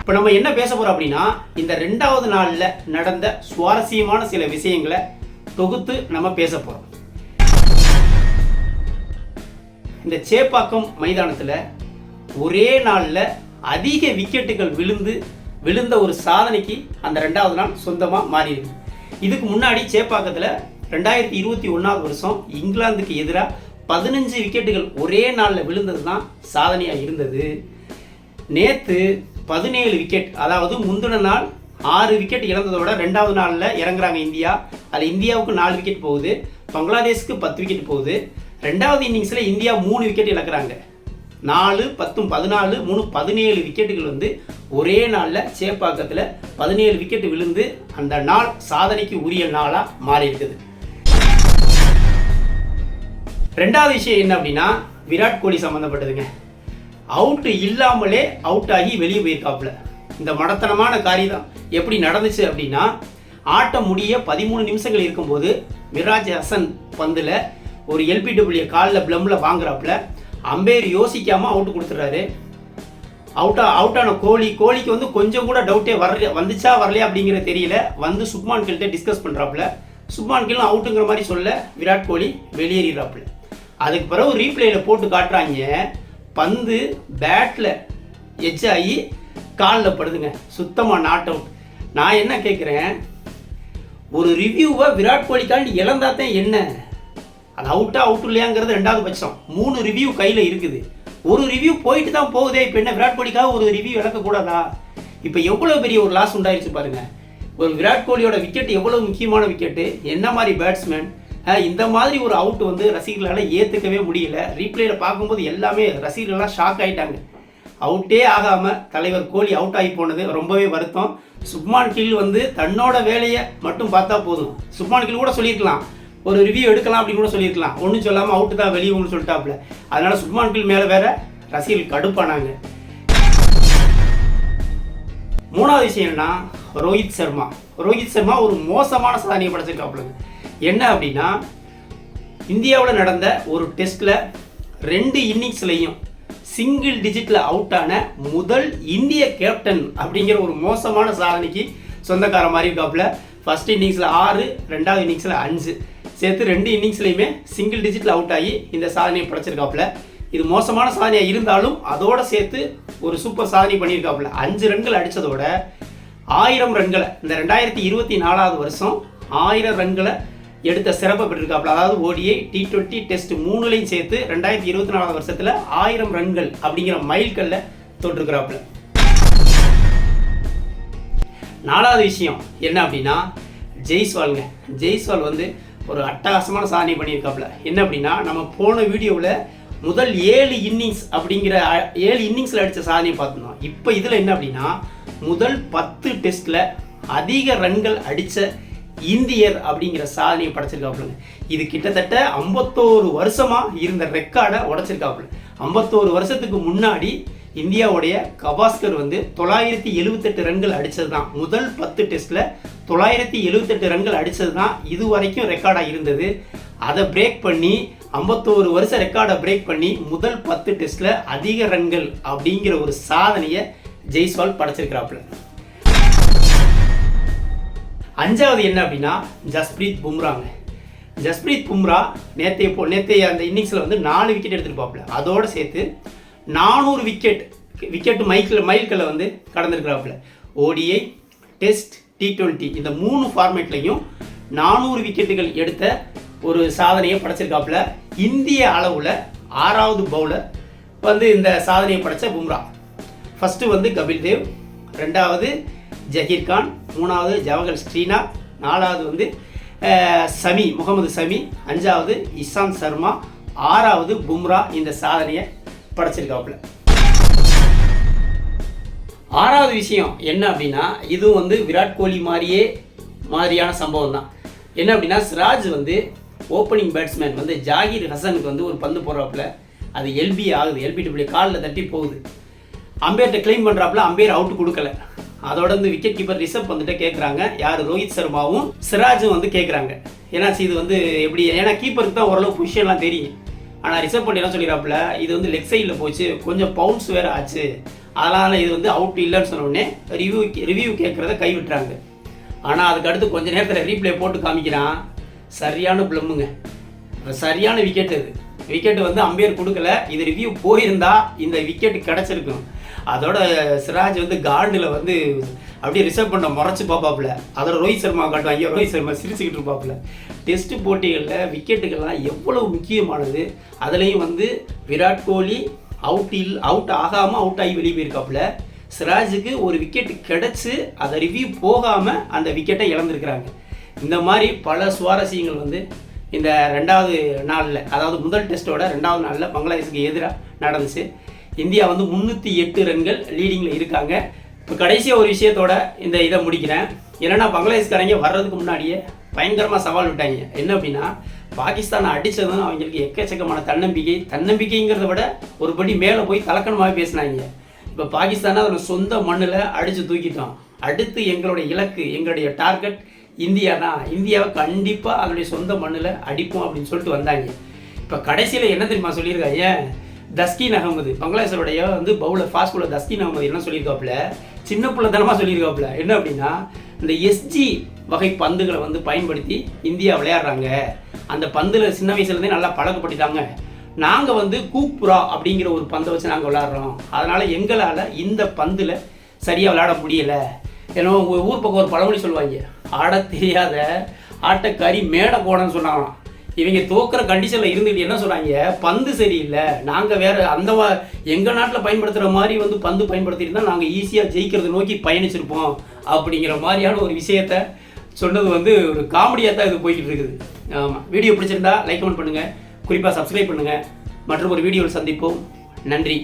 இப்போ நம்ம என்ன பேச போகிறோம் அப்படின்னா இந்த ரெண்டாவது நாளில் நடந்த சுவாரஸ்யமான சில விஷயங்களை தொகுத்து நம்ம பேச போகிறோம் இந்த சேப்பாக்கம் மைதானத்தில் ஒரே நாளில் அதிக விக்கெட்டுகள் விழுந்து விழுந்த ஒரு சாதனைக்கு அந்த ரெண்டாவது நாள் சொந்தமாக மாறியிருக்கு. இதுக்கு முன்னாடி சேப்பாக்கத்தில் ரெண்டாயிரத்தி இருபத்தி ஒன்றாவது வருஷம் இங்கிலாந்துக்கு எதிராக பதினஞ்சு விக்கெட்டுகள் ஒரே நாளில் விழுந்தது தான் சாதனையாக இருந்தது. நேற்று பதினேழு விக்கெட் அதாவது முந்தின நாள் ஆறு விக்கெட் இழந்ததோட ரெண்டாவது நாளில் இறங்குறாங்க இந்தியா. அதில் இந்தியாவுக்கு நாலு விக்கெட் போகுது. பங்களாதேஷ்க்கு பத்து விக்கெட் போகுது. ரெண்டாவது இன்னிங்ஸில் இந்தியா மூணு விக்கெட் இழக்கிறாங்க. நாலு பத்தும் பதினாலு மூணு பதினேழு விக்கெட்டுகள் வந்து ஒரே நாளில் சேப்பாக்கத்தில் பதினேழு விக்கெட் விழுந்து அந்த நாள் சாதனைக்கு உரிய நாளாக மாறி இருக்குது ரெண்டாவது விஷயம் என்ன அப்படின்னா விராட் கோலி சம்மந்தப்பட்டதுங்க அவுட்டு இல்லாமலே அவுட் ஆகி வெளியே போயிருக்காப்புல. இந்த மடத்தனமான காரியம் எப்படி நடந்துச்சு அப்படின்னா ஆட்டம் முடிய பதிமூணு நிமிஷங்கள் இருக்கும்போது மிராஜ் ஹசன் பந்தில் ஒரு எல்பிடபிள்யூ காலில் பிளம்பில் வாங்குறாப்புல. அம்பேர் யோசிக்காமல் அவுட்டு கொடுத்துட்றாரு அவுட்டா அவுட்டான கோழி கோலி கோலிக்கு வந்து கொஞ்சம் கூட டவுட்டே வரல வந்துச்சா வரலையா அப்படிங்கிற தெரியல. வந்து சுப்மான் கில்கிட்ட டிஸ்கஸ் பண்ணுறாப்புல சுப்மான் கில் அவுட்டுங்கிற மாதிரி சொல்ல விராட் கோலி வெளியேறிடுறாப்புல. அதுக்கு பிறகு ரீப்ளேயில் போட்டு காட்டுறாங்க. பந்து பேட்டில் எச் ஆகி காலில் படுதுங்க. சுத்தமாக நாட் அவுட் நான் என்ன கேட்குறேன் ஒரு ரிவ்யூவை விராட் கோலிக்காண்டி இழந்தாதான் என்ன? அது அவுட்டா அவுட் இல்லையாங்கிறது ரெண்டாவது பட்சம். மூணு ரிவ்யூ கையில் இருக்குது. ஒரு ரிவ்யூ போயிட்டு தான் போகுதே இப்போ என்ன விராட் கோலிக்காக ஒரு ரிவ்யூ இழக்கக்கூடாதா இப்போ எவ்வளோ பெரிய ஒரு லாஸ் உண்டாயிருச்சு பாருங்கள் ஒரு விராட் கோலியோட விக்கெட் எவ்வளோ முக்கியமான விக்கெட்டு என்ன மாதிரி பேட்ஸ்மேன் இந்த மாதிரி ஒரு அவுட் வந்து ரசிகர்களால் ஏற்றுக்கவே முடியல. ரீப்ளேயில் பார்க்கும்போது எல்லாமே ரசிகர்கள்லாம் ஷாக் ஆகிட்டாங்க அவுட்டே ஆகாமல் தலைவர் கோலி அவுட் ஆகி போனது ரொம்பவே வருத்தம். சுப்மான் கில் வந்து தன்னோட வேலையை மட்டும் பார்த்தா போதும். சுப்மான் கில் கூட சொல்லியிருக்கலாம். ஒரு ரிவ்யூ எடுக்கலாம் அப்படின்னு கூட சொல்லியிருக்கலாம். ஒன்றும் சொல்லாமல் அவுட்டு தான் வெளியும்னு சொல்லிட்டாப்புல அதனால சுப்மான் கில் மேலே வேற ரசிகர்கள் கடுப்பானாங்க. மூணாவது விஷயம் என்னன்னா ரோஹித் சர்மா. ரோஹித் சர்மா ஒரு மோசமான சாதனையை படைச்சிருக்காப்புலங்க என்ன அப்படின்னா இந்தியாவில் நடந்த ஒரு டெஸ்ட்டில் ரெண்டு இன்னிங்ஸ்லையும் சிங்கிள் டிஜிட்டில் அவுட் ஆன முதல் இந்திய கேப்டன் அப்படிங்கிற ஒரு மோசமான சாதனைக்கு சொந்தக்கார மாதிரி இருக்காப்புல. ஃபர்ஸ்ட் இன்னிங்ஸில் ஆறு ரெண்டாவது இன்னிங்ஸில் அஞ்சு. சேர்த்து ரெண்டு இன்னிங்ஸ்லையுமே சிங்கிள் டிஜிட்டில் அவுட் ஆகி இந்த சாதனையை படைச்சிருக்காப்புல. இது மோசமான சாதனையாக இருந்தாலும் அதோட சேர்த்து ஒரு சூப்பர் சாதனை பண்ணியிருக்காப்புல. அஞ்சு ரன்கள் அடித்ததோட ஆயிரம் ரன்களை இந்த ரெண்டாயிரத்தி இருபத்தி நாலாவது வருஷம் ஆயிரம் ரன்களை எடுத்த சிறப்பை பெற்றிருக்காப்புல. அதாவது ஓடிஐ டி டுவெண்ட்டி டெஸ்ட் மூணுலையும் சேர்த்து ரெண்டாயிரத்தி இருபத்தி நாலாவது வருஷத்தில் ஆயிரம் ரன்கள் அப்படிங்கிற மைல்கல்ல தொட்டிருக்கிறாப்புல. நாலாவது விஷயம் என்ன அப்படின்னா ஜெய்ஸ்வால்ங்க. ஜெய்ஸ்வால் வந்து ஒரு அட்டகாசமான சாதனை பண்ணியிருக்காப்புல. என்ன அப்படின்னா நம்ம போன வீடியோவில் முதல் ஏழு இன்னிங்ஸ் அப்படிங்கிற ஏழு இன்னிங்ஸில் அடித்த சாதனையை பார்த்துருந்தோம் இப்போ இதில் என்ன அப்படின்னா முதல் பத்து டெஸ்ட்டில் அதிக ரன்கள் அடித்த இந்தியர் அப்படிங்கிற சாதனையை படைச்சிருக்காப்புலங்க இது கிட்டத்தட்ட ஐம்பத்தோரு வருஷமாக இருந்த ரெக்கார்டை உடைச்சிருக்காப்புல. ஐம்பத்தோரு வருஷத்துக்கு முன்னாடி இந்தியாவுடைய கவாஸ்கர் வந்து தொள்ளாயிரத்தி எழுவத்தெட்டு ரன்கள் அடித்தது தான் முதல் பத்து டெஸ்ட்டில் தொள்ளாயிரத்தி எழுவத்தெட்டு ரன்கள் அடித்தது தான் இது வரைக்கும் ரெக்கார்டாக இருந்தது. அதை பிரேக் பண்ணி ஐம்பத்தோரு வருஷ ரெக்கார்டை பிரேக் பண்ணி முதல் பத்து டெஸ்ட்டில் அதிக ரன்கள் அப்படிங்கிற ஒரு சாதனையை ஜெய்ஸ்வால் படைச்சிருக்கிறாப்புல. அஞ்சாவது என்ன அப்படின்னா ஜஸ்பிரீத் பும்ராங்க. ஜஸ்பிரீத் பும்ரா நேற்றைய போ நேற்றைய அந்த இன்னிங்ஸில் வந்து நாலு விக்கெட் எடுத்துருப்பாப்புல. அதோடு சேர்த்து நானூறு விக்கெட் விக்கெட் மைக்கில் மைல்களை வந்து கடந்திருக்கிறாப்புல. ஓடிஐ டெஸ்ட் டி ட்வெண்ட்டி இந்த மூணு ஃபார்மேட்லையும் நானூறு விக்கெட்டுகள் எடுத்த ஒரு சாதனையை படைச்சிருக்காப்புல. இந்திய அளவில் ஆறாவது பவுலர் வந்து இந்த சாதனையை படைச்ச பும்ரா. ஃபஸ்ட்டு வந்து கபில் தேவ் ரெண்டாவது ஜஹீர் கான் மூணாவது ஜவஹர் ஸ்ரீநாத் நாலாவது வந்து சமி முகமது சமி அஞ்சாவது இஷாந்த் சர்மா ஆறாவது பும்ரா இந்த சாதனையை படைச்சிருக்காப்புல. ஆறாவது விஷயம் என்ன அப்படின்னா இதுவும் வந்து விராட் கோலி மாதிரியே மாதிரியான சம்பவம் தான் என்ன அப்படின்னா சிராஜ் வந்து ஓப்பனிங் பேட்ஸ்மேன் வந்து ஜாகிர் ஹசனுக்கு வந்து ஒரு பந்து போடுறாப்புல. அது எல்பி ஆகுது. எல்பி டபிள்யூ காலில் தட்டி போகுது. அம்பேர்கிட்ட கிளைம் பண்ணுறாப்புல அம்பேர் அவுட் கொடுக்கல. அதோட வந்து விக்கெட் கீப்பர் ரிஷப் வந்துட்டு கேட்குறாங்க யார்? ரோஹித் சர்மாவும் சிராஜும் வந்து கேட்குறாங்க ஏன்னா இது வந்து எப்படி? ஏன்னா கீப்பருக்கு தான் ஓரளவு பொசிஷன்லாம் தெரியும். ஆனால் ரிசர்வ் பண்ணி என்ன சொல்லிடுறாப்புல? இது வந்து லெக் சைடில் போச்சு. கொஞ்சம் பவுன்ஸ் வேறு ஆச்சு. அதனால் இது வந்து அவுட் இல்லைன்னு சொன்ன உடனே ரிவ்யூ ரிவ்யூ கேட்குறத கைவிட்டுறாங்க. ஆனால் அதுக்கு அடுத்து கொஞ்ச நேரத்தில் ரீப்ளே போட்டு காமிக்கிறான். சரியான பிளம்முங்க சரியான விக்கெட் அது. விக்கெட் வந்து அம்பையர் கொடுக்கல. இது ரிவ்யூ போயிருந்தா இந்த விக்கெட் கிடச்சிருக்கும். அதோட சிராஜ் வந்து காண்டில் வந்து அப்படியே ரிசர்வ் பண்ண முறைச்சு பார்ப்பாப்புல. அதோட ரோஹித் சர்மா காட்டும். ஐயா ரோஹித் சர்மா சிரிச்சுக்கிட்டு இருப்பாப்புல. டெஸ்ட் போட்டிகளில் விக்கெட்டுகள்லாம் எவ்வளவு முக்கியமானது? அதுலேயும் வந்து விராட் கோலி அவுட் இல் அவுட் ஆகாமல் அவுட் ஆகி வெளியே போயிருக்காப்புல. சிராஜுக்கு ஒரு விக்கெட் கிடச்சி அதை ரிவ்யூ போகாமல் அந்த விக்கெட்டை இழந்திருக்கிறாங்க. இந்த மாதிரி பல சுவாரஸ்யங்கள் வந்து இந்த ரெண்டாவது நாளில் அதாவது முதல் டெஸ்ட்டோட ரெண்டாவது நாளில் பங்களாதேஷுக்கு எதிராக நடந்துச்சு. இந்தியா வந்து முந்நூற்றி எட்டு ரன்கள் லீடிங்கில் இருக்காங்க. இப்போ கடைசியாக ஒரு விஷயத்தோட இந்த இதை முடிக்கிறேன். என்னென்னா பங்களாதேஷ்காரங்க வர்றதுக்கு முன்னாடியே பயங்கரமாக சவால் விட்டாங்க. என்ன அப்படின்னா பாகிஸ்தானை அடித்ததும் அவங்களுக்கு எக்கச்சக்கமான தன்னம்பிக்கை. தன்னம்பிக்கைங்கிறத விட ஒரு படி மேலே போய் கலக்கணமாக பேசினாங்க. இப்போ பாகிஸ்தானை அதோட சொந்த மண்ணில் அடித்து தூக்கிட்டோம். அடுத்து எங்களுடைய இலக்கு எங்களுடைய டார்கெட் இந்தியா தான் இந்தியாவை கண்டிப்பாக அதனுடைய சொந்த மண்ணில் அடிப்போம் அப்படின்னு சொல்லிட்டு வந்தாங்க. இப்போ கடைசியில் என்ன தெரியுமா சொல்லியிருக்காங்க? தஸ்கின் அகமது பங்களாதேஷருடைய வந்து bowler fast bowler Taskin Ahmed என்ன சொல்லியிருக்காப்புல? சின்ன பிள்ளைத்தனமாக சொல்லியிருக்காப்புல. என்ன அப்படின்னா இந்த எஸ்ஜி வகை பந்துகளை வந்து பயன்படுத்தி இந்தியா விளையாடுறாங்க. அந்த பந்தில் சின்ன வயசுலேருந்தே நல்லா பழக்கப்படுத்திட்டாங்க நாங்கள் வந்து கூப்புரா அப்படிங்கிற ஒரு பந்தை வச்சு நாங்கள் விளாட்றோம் அதனால் எங்களால் இந்த பந்தில் சரியாக விளையாட முடியலை. ஏன்னா ஊர் பக்கம் ஒரு பழமொழி சொல்லுவாங்க ஆட தெரியாத ஆட்டக்காரி மேடை போடன்னு சொன்னாங்களாம். இவங்க தோக்குற கண்டிஷனில் இருந்துட்டு என்ன சொன்னாங்க? பந்து சரியில்லை. நாங்கள் வேறு அந்த எங்கள் நாட்டில் பயன்படுத்துகிற மாதிரி வந்து பந்து பயன்படுத்திட்டு தான் நாங்கள் ஈஸியாக ஜெயிக்கிறத நோக்கி பயணிச்சிருப்போம் அப்படிங்கிற மாதிரியான ஒரு விஷயத்த சொன்னது வந்து ஒரு காமெடியாக தான் இது போய்கிட்டு இருக்குது ஆமாம் வீடியோ பிடிச்சிருந்தா லைக் கமெண்ட் பண்ணுங்கள் குறிப்பாக சப்ஸ்கிரைப் பண்ணுங்கள் மற்றும் ஒரு வீடியோவில் சந்திப்போம். நன்றி.